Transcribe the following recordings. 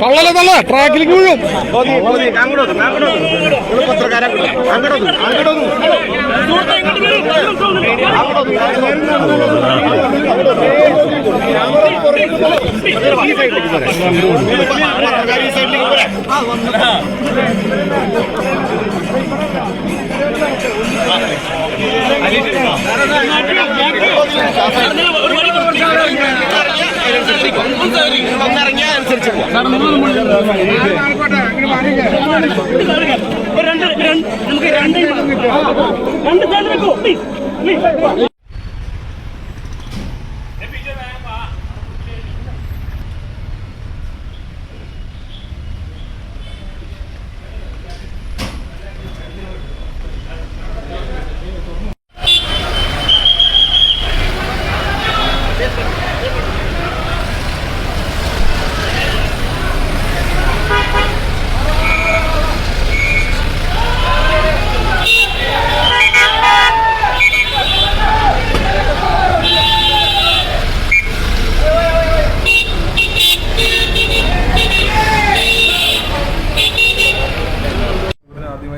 തള്ളല തള്ള. ട്രാക്കിലേക്ക് വീഴും. പത്രക്കാരി സൈഡിലേക്ക് പോരെ രണ്ട് രണ്ട് നമുക്ക് രണ്ട് രണ്ട് സ്ഥലത്ത്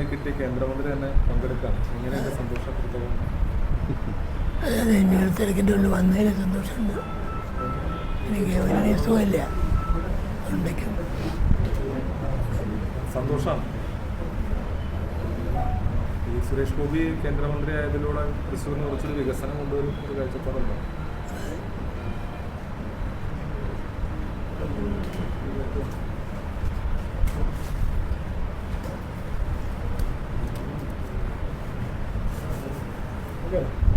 ആദ്യമായി കിട്ടിയ കേന്ദ്രമന്ത്രി തന്നെ പങ്കെടുക്കാം. എങ്ങനെയൊക്കെ സന്തോഷപ്പെടുത്തവും അതെ നിങ്ങൾ തിരക്കിന്റെ ഉള്ളിൽ വന്നതിന് സന്തോഷമുണ്ട്. എനിക്ക് ഒരു ഉണ്ടെങ്കിൽ. സന്തോഷമാണ്. ഈ സുരേഷ് ഗോപി കേന്ദ്രമന്ത്രി ആയതിലൂടെ തൃശ്ശൂരിന് കുറച്ചൊരു വികസനം കൊണ്ടുവരും ഒരു കാഴ്ചപ്പാടുണ്ടോ. Good.